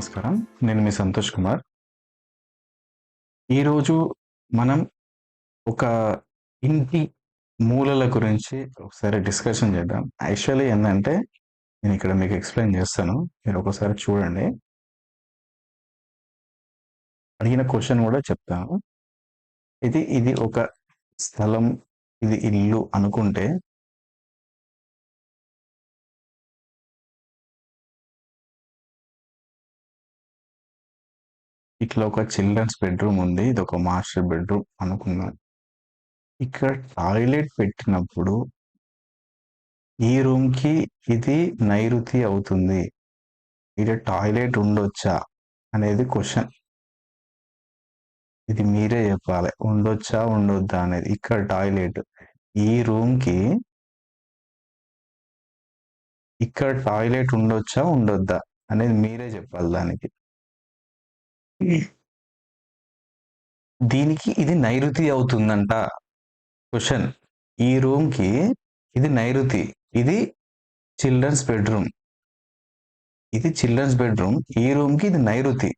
నమస్కారం. నేను మీ సంతోష్ కుమార్. ఈరోజు మనం ఒక ఇంటి మూలల గురించి ఒకసారి డిస్కషన్ చేద్దాం. యాక్చువల్లీ ఏంటంటే నేను ఇక్కడ మీకు ఎక్స్ప్లెయిన్ చేస్తాను. మీరు ఒకసారి చూడండి. అడిగిన క్వశ్చన్ కూడా చెప్తాను. ఇది ఇది ఒక స్థలం ఇది ఇల్లు అనుకుంటే ఇట్లా ఒక చిల్డ్రన్స్ బెడ్రూమ్ ఉంది. ఇది ఒక మాస్టర్ బెడ్రూమ్ అనుకున్నాను ఇక్కడ టాయిలెట్ పెట్టినప్పుడు ఈ రూమ్కి ఇది నైరుతి అవుతుంది. ఇక్కడ టాయిలెట్ ఉండొచ్చా అనేది క్వశ్చన్. ఇది మీరే చెప్పాలి. ఉండొచ్చా ఉండొద్దా అనేది. ఇక్కడ టాయిలెట్. ఈ రూమ్కి ఇక్కడ టాయిలెట్ ఉండొచ్చా ఉండొద్దా అనేది మీరే చెప్పాలి దానికి. దీనికి ఇది నైరుతి అవుతుందంట. క్వశ్చన్ ఈ రూమ్కి ఇది నైరుతి. ఇది చిల్డ్రన్స్ బెడ్రూమ్. ఇది చిల్డ్రన్స్ బెడ్రూమ్. ఈ రూమ్కి ఇది నైరుతి.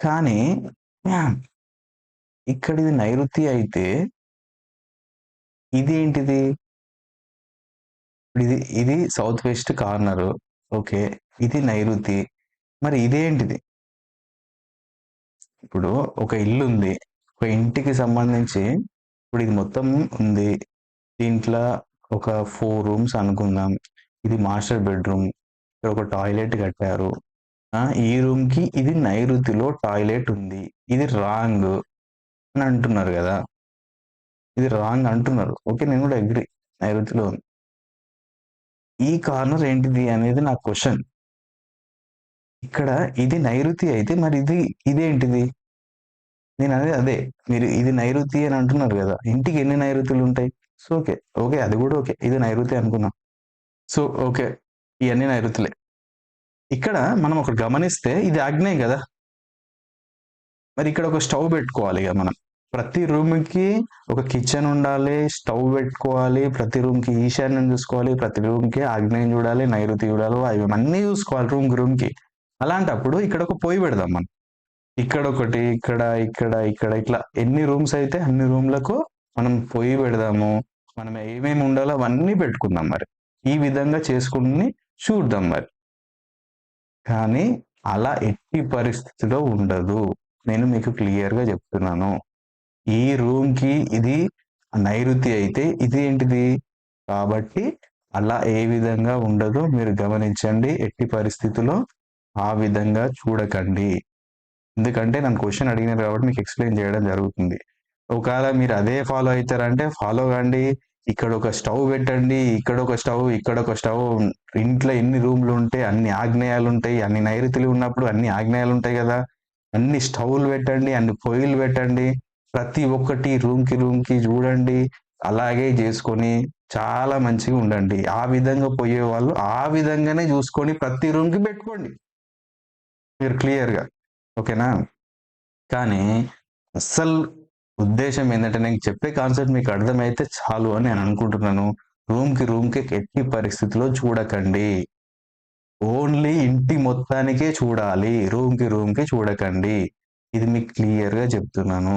కానీ ఇక్కడ ఇది నైరుతి అయితే ఇది ఏంటిది? ఇది ఇది సౌత్ వెస్ట్ కార్నర్ ఓకే ఇది నైరుతి. మరి ఇదేంటిది? ఇప్పుడు ఒక ఇల్లు ఉంది ఒక ఇంటికి సంబంధించి ఇప్పుడు ఇది మొత్తం ఉంది. దీంట్లో ఒక ఫోర్ రూమ్స్ అనుకుందాం. ఇది మాస్టర్ బెడ్రూమ్. ఇక్కడ ఒక టాయిలెట్ కట్టారు. ఈ రూమ్కి ఇది నైరుతిలో టాయిలెట్ ఉంది. ఇది రాంగ్ అని అంటున్నారు కదా. ఇది రాంగ్ అంటున్నారు. ఓకే నేను కూడా అగ్రి నైరుతిలో ఉంది. ఈ కార్నర్ ఏంటిది అనేది నా క్వశ్చన్. ఇక్కడ ఇది నైరుతి అయితే మరి ఇది ఇదేంటిది? నేను అదే అదే మీరు ఇది నైరుతి అని అంటున్నారు కదా ఇంటికి ఎన్ని నైరుతులు ఉంటాయి? సో ఓకే ఓకే అది కూడా ఓకే ఇది నైరుతి అనుకున్నాం. సో ఓకే ఇవన్నీ నైరుతులే. ఇక్కడ మనం ఒకటి గమనిస్తే ఇది ఆగ్నేయం కదా? మరి ఇక్కడ ఒక స్టవ్ పెట్టుకోవాలి ఇక మనం. ప్రతి రూమ్కి ఒక కిచెన్ ఉండాలి స్టవ్ పెట్టుకోవాలి ప్రతి రూమ్కి ఈశాన్యం చూసుకోవాలి ప్రతి రూమ్కి ఆగ్నేయం చూడాలి నైరుతి చూడాలి అవి అన్నీ చూసుకోవాలి రూమ్ రూమ్కి. అలాంటప్పుడు ఇక్కడ ఒక పొయ్యి పెడదాం మనం. ఇక్కడ ఒకటి ఇక్కడ ఇక్కడ ఇక్కడ ఇట్లా ఎన్ని రూమ్స్ అయితే అన్ని రూమ్లకు మనం పొయ్యి పెడదాము మనం ఏమేమి ఉండాలో అవన్నీ పెట్టుకుందాం మరి. ఈ విధంగా చేసుకుని చూద్దాం మరి. కానీ అలా ఎట్టి పరిస్థితిలో ఉండదు. నేను మీకు క్లియర్గా చెప్తున్నాను. ఈ రూమ్కి ఇది నైరుతి అయితే ఇది ఏంటిది? కాబట్టి అలా ఏ విధంగా ఉండదో మీరు గమనించండి. ఎట్టి పరిస్థితిలో ఆ విధంగా చూడకండి. ఎందుకంటే నన్ను క్వశ్చన్ అడిగినారు కాబట్టి మీకు ఎక్స్ప్లెయిన్ చేయడం జరుగుతుంది. ఒకవేళ మీరు అదే ఫాలో అవుతారంటే ఫాలో కండి. ఇక్కడ ఒక స్టవ్ పెట్టండి. ఇక్కడ ఒక స్టవ్ ఇక్కడ ఒక స్టవ్ ఇంట్లో ఎన్ని రూమ్లు ఉంటాయి అన్ని ఆగ్నేయాలు ఉంటాయి. అన్ని నైరుతులు ఉన్నప్పుడు అన్ని ఆగ్నేయాలు ఉంటాయి కదా. అన్ని స్టవ్లు పెట్టండి అన్ని పొయ్యిలు పెట్టండి. ప్రతి ఒక్కటి రూమ్కి రూమ్కి చూడండి. అలాగే చేసుకొని చాలా మంచిగా ఉండండి. ఆ విధంగా పోయే వాళ్ళు ఆ విధంగానే చూసుకొని ప్రతి రూమ్కి పెట్టుకోండి. మీరు క్లియర్గా ఓకేనా? కానీ అస్సలు ఉద్దేశం ఏంటంటే నేను చెప్పే కాన్సెప్ట్ మీకు అర్థమైతే చాలు అని నేను అనుకుంటున్నాను. రూమ్కి రూమ్ ఎట్టి పరిస్థితిలో చూడకండి. ఓన్లీ ఇంటి మొత్తానికే చూడాలి. రూమ్కి రూమ్కి చూడకండి. ఇది మీకు క్లియర్గా చెప్తున్నాను.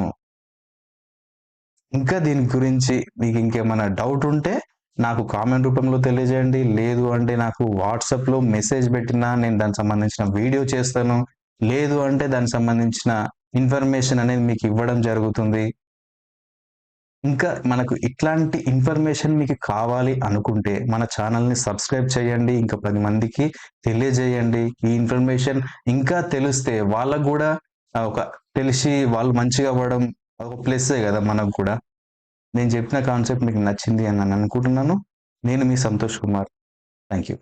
ఇంకా దీని గురించి మీకు ఇంకేమైనా డౌట్ ఉంటే నాకు కామెంట్ రూపంలో తెలియజేయండి. లేదు అంటే నాకు వాట్సాప్లో మెసేజ్ పెట్టినా నేను దానికి సంబంధించిన వీడియో చేస్తాను. లేదు అంటే దానికి సంబంధించిన ఇన్ఫర్మేషన్ అనేది మీకు ఇవ్వడం జరుగుతుంది. ఇంకా మనకు ఇట్లాంటి ఇన్ఫర్మేషన్ మీకు కావాలి అనుకుంటే మన ఛానల్ని సబ్స్క్రైబ్ చేయండి. ఇంకా పది మందికి తెలియజేయండి. ఈ ఇన్ఫర్మేషన్ ఇంకా తెలిస్తే వాళ్ళకు కూడా ఒక తెలిసి వాళ్ళు మంచిగా అవ్వడం ఒక ప్లస్సే కదా మనకు కూడా. నేను చెప్పిన కాన్సెప్ట్ మీకు నచ్చింది అని నేను అనుకుంటున్నాను. నేను మీ సంతోష్ కుమార్. Thank you